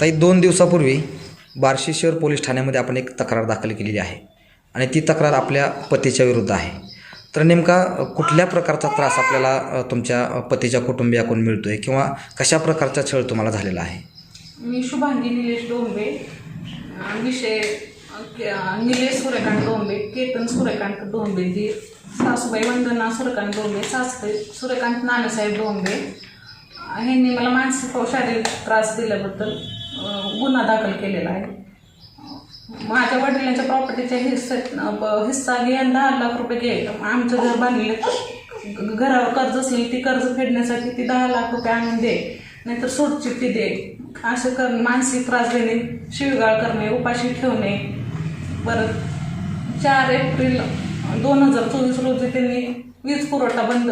ताई दोन दिवसापूर्वी बार्शी शहर पोलीस ठाण्यामध्ये आपण एक तक्रार दाखल केलेली आहे. आणि ती तक्रार आपल्या पतीच्या विरुद्ध आहे. तर नेमका कुठल्या प्रकारचा त्रास आपल्याला तुमच्या पतीच्या कुटुंबियाकडून मिळतो आहे किंवा कशा प्रकारचा छळ तुम्हाला झालेला आहे? मी शुभांगी निलेश डोंबे विषय निलेश सूर्यकांत डोंबे केतन सूर्यकांत डोंबे दीर सासूबाई वंदना सूर्यकांत डोंबे सासूबाई सूर्यकांत नानासाहेब डोंबे ह्यांनी मला मानसिक व शारीरिक त्रास दिल्याबद्दल गुन्हा दाखल केलेला आहे. माझ्या वडिलांच्या प्रॉपर्टीच्या हिस्सा हिस्सा घे आणि दहा लाख रुपये घे. आमचं घर बांधलेलं घरावर कर्ज असेल ती कर्ज फेडण्यासाठी ती दहा लाख रुपये आणून दे. नाहीतर सोडचिठ्ठी दे. असं कर मानसिक त्रास देणे शिवगाळ करणे उपाशी ठेवणे. परत चार एप्रिल दोन हजार चोवीस रोजी त्यांनी वीज पुरवठा बंद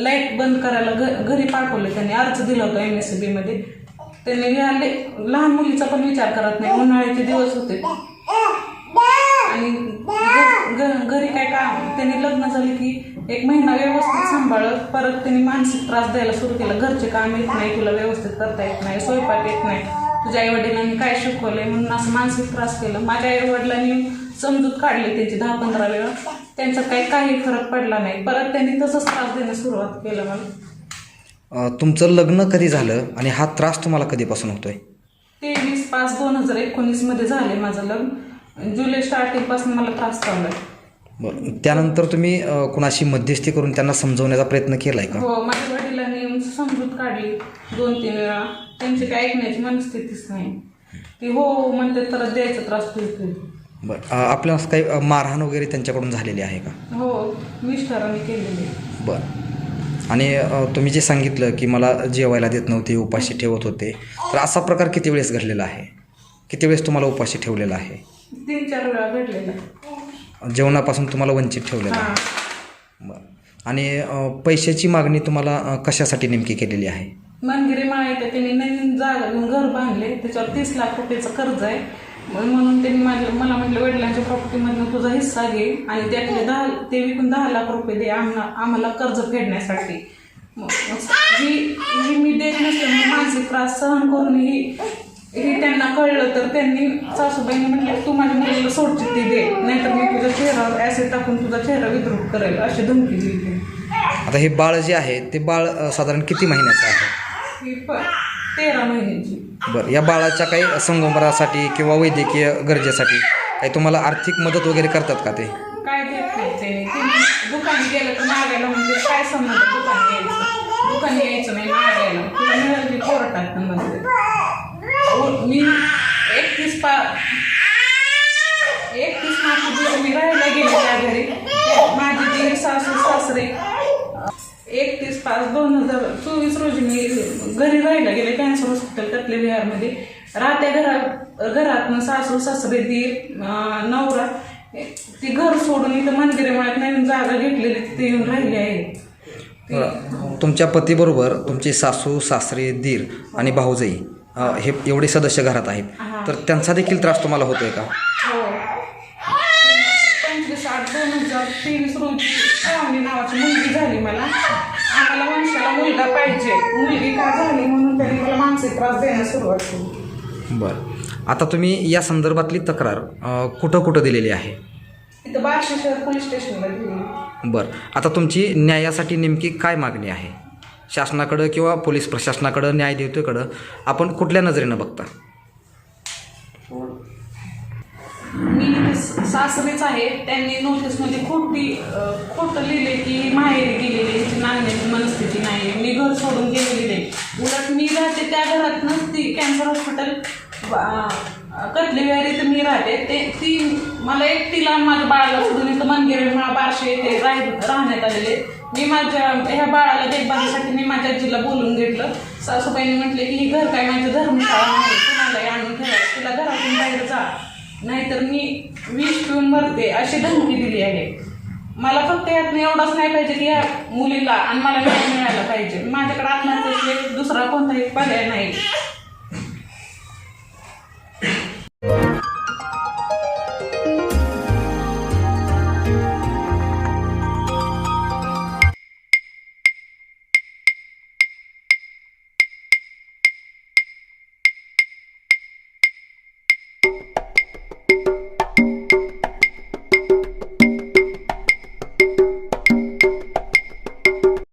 लाइट बंद करायला घ घरी पाठवले. त्यांनी अर्ज दिला होता एम एस सी बीमध्ये त्यांनी ह्या लहान मुलीचा पण विचार करत नाही उन्हाळ्याचे दिवस होते. आणि घरी काय काम? त्यांनी लग्न झाले की एक महिना व्यवस्थित सांभाळत परत त्यांनी मानसिक त्रास द्यायला सुरू केला. घरचे काम येत नाही तुला व्यवस्थित करता येत नाही स्वयंपाक येत नाही. तुझ्या आई वडिलांनी काय शिकवलंय म्हणून असं मानसिक त्रास केला. माझ्या आई वडिलांनी समजूत काढली त्यांची दहा पंधरा वेळा. त्यांचा काही काही फरक पडला नाही. परत त्यांनी तसंच त्रास देण्यास सुरुवात केलं मला. तुमचं लग्न कधी झालं आणि हा त्रास तुम्हाला कधीपासून होतोय? तेवीस पाच दोन हजार एकोणीसमध्ये झाले माझं लग्न. जुलै स्टार्टिंगपासून मला त्रास चालू आहे. बरं. त्यानंतर तुम्ही अ, कुणाशी मध्यस्थी करून त्यांना समजवण्याचा प्रयत्न केला आहे का? हो माझ्या वडिलांनी समजूत काढली दोन तीन वेळा. त्यांची काही ऐकण्याची मनस्थितीच नाही. ती हो हो म्हणते तर द्यायचा त्रास बरं. अ, आपल्याला काही अ, मारहाण वगैरे त्यांच्याकडून झालेली आहे का? हो मिस्टरांनी केलेली बरं. आणि तुम्ही जे सांगितलं की मला जेवायला देत नव्हते उपाशी ठेवत होते तर असा प्रकार किती वेळेस घडलेला आहे? किती वेळेस तुम्हाला उपाशी ठेवलेला आहे? तीन चार वेळा घडलेला. जेवणापासून तुम्हाला वंचित ठेवलेलं आहे? बरं. आणि पैशाची मागणी तुम्हाला कशासाठी नेमकी केलेली आहे? मनगिरी माळ्यात त्यांनी नवीन जागा घर बांधले त्याच्यावर तीस लाख रुपयाचं कर्ज आहे. म्हणून म्हणून त्यांनी माझ्या मला म्हटलं वडिलांच्या प्रॉपर्टीमधनं तुझा हिस्सा घे आणि त्यातले दहा ते विकून दहा लाख रुपये दे आम्हाला आम्हाला कर्ज फेडण्यासाठी. ही ही मी देत नसल्यामुळे मानसिक त्रास सहन करून ही हे त्यांना कळलं तर त्यांनी सासूबाईंनी म्हटलं तू माझ्या मुलीला सोडचिठ्ठी दे. नाहीतर मी तुझ्या चेहऱ्यावर ॲसिड टाकून तुझा चेहरा विद्रूप करेल अशी धमकी दिली. आता हे बाळ जे आहे ते बाळ साधारण किती महिन्याचं आहे? ही तेरा महिन्याची. बरं या बाळाच्या काही संगोपनासाठी किंवा वैद्यकीय गरजेसाठी काही तुम्हाला आर्थिक मदत वगैरे करतात का ते? काय देत नाही ते ते दुकानी गेलं तर मागायला म्हणजे काय समजलं दुकानी यायचं दुकानी यायचं नाही मागायला. तुला मिळेल की कोर्टात म्हणते. उ- मी एकतीस पा एकतीस मार्च दिवशी मी राहायला गेले त्या घरी. माझी दीर पाच दोन हजार चोवीस रोजी मी घरी राहायला गेले. कॅन्सर हॉस्पिटल कटले बिहारमध्ये. राहत्या घरात घरातनं सासू सासरे दीर नवरा ती घर सोडून इथं मंदिरामुळ्यात नवीन जागा घेतलेली तिथे येऊन राहिली आहे. तुमच्या पतीबरोबर तुमचे सासू सासरे दीर आणि भाऊजाई हे एवढे सदस्य घरात आहेत. तर त्यांचा देखील त्रास तुम्हाला होतोय का हो पंचवीस आठ दोन हजार तेवीस रोजी श्रावणी नावाची मुलगी झाली मला आम्हाला मुलगा पाहिजे. मुलगी का झाली म्हणून त्यांनी मला मानसिक त्रास देण्यास सुरुवात केली. बरं. आता तुम्ही या संदर्भातली तक्रार अ, कुठं कुठं दिलेली आहे? तिथं बार्शी शहर पोलीस स्टेशनला दिली. बरं. आता तुमची न्यायासाठी नेमकी काय मागणी आहे? शासनाकडं किंवा पोलीस प्रशासनाकडं न्यायदेवतेकडं आपण कुठल्या नजरेनं बघता? मी सासरेच आहे. त्यांनी नोटीसमध्ये खोटी अं, खोटं लिहिले की माहेरी नांगण्याची नाही मी घर सोडून गेलेली नाही. उलट मी राहते त्या घरातनंच ती कॅन्सर हॉस्पिटल कटली तर मी राहते. ते ती मला एक तिला माझ्या बाळाला सोडून इथं मनगिरे मला बारशे येथे राह राहण्यात आलेले. मी माझ्या ह्या बाळाला देखभालीसाठी मी माझ्या आजीला बोलून घेतलं. सासूबाईंनी म्हटले की ही घर काय माझी धर्मशाळा नाही. कुणालाही आणून ठेवायचं. तिला घरातून बाहेर जा. नाहीतर मी विष पिऊन भरते अशी धमकी दिली आहे. मला फक्त यातनं एवढंच नाही पाहिजे की या मुलीला आणि मला न्याय मिळायला पाहिजे. माझ्याकडे आत्महत्येशिवाय दुसरा कोणताही पर्याय नाही.